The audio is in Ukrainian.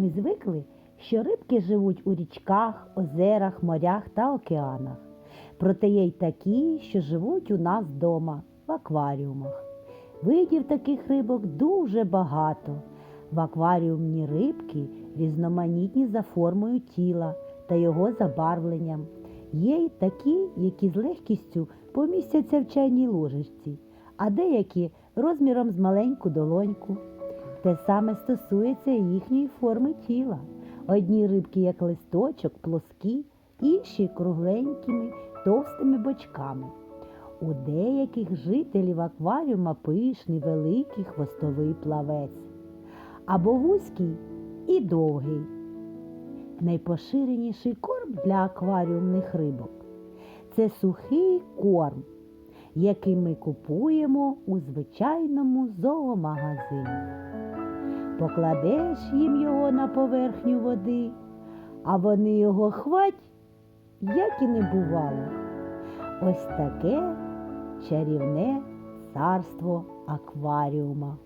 Ми звикли, що рибки живуть у річках, озерах, морях та океанах. Проте є й такі, що живуть у нас вдома, в акваріумах. Видів таких рибок дуже багато. В акваріумні рибки різноманітні за формою тіла та його забарвленням. Є й такі, які з легкістю помістяться в чайній ложечці, а деякі розміром з маленьку долоньку. Те саме стосується і їхньої форми тіла. Одні рибки, як листочок, плоскі, інші кругленькими, товстими бочками. У деяких жителів акваріума пишний великий хвостовий плавець, або вузький і довгий. Найпоширеніший корм для акваріумних рибок це сухий корм, який ми купуємо у звичайному зоомагазині. Покладеш їм його на поверхню води, а вони його хвать, як і не бувало. Ось таке чарівне царство акваріума.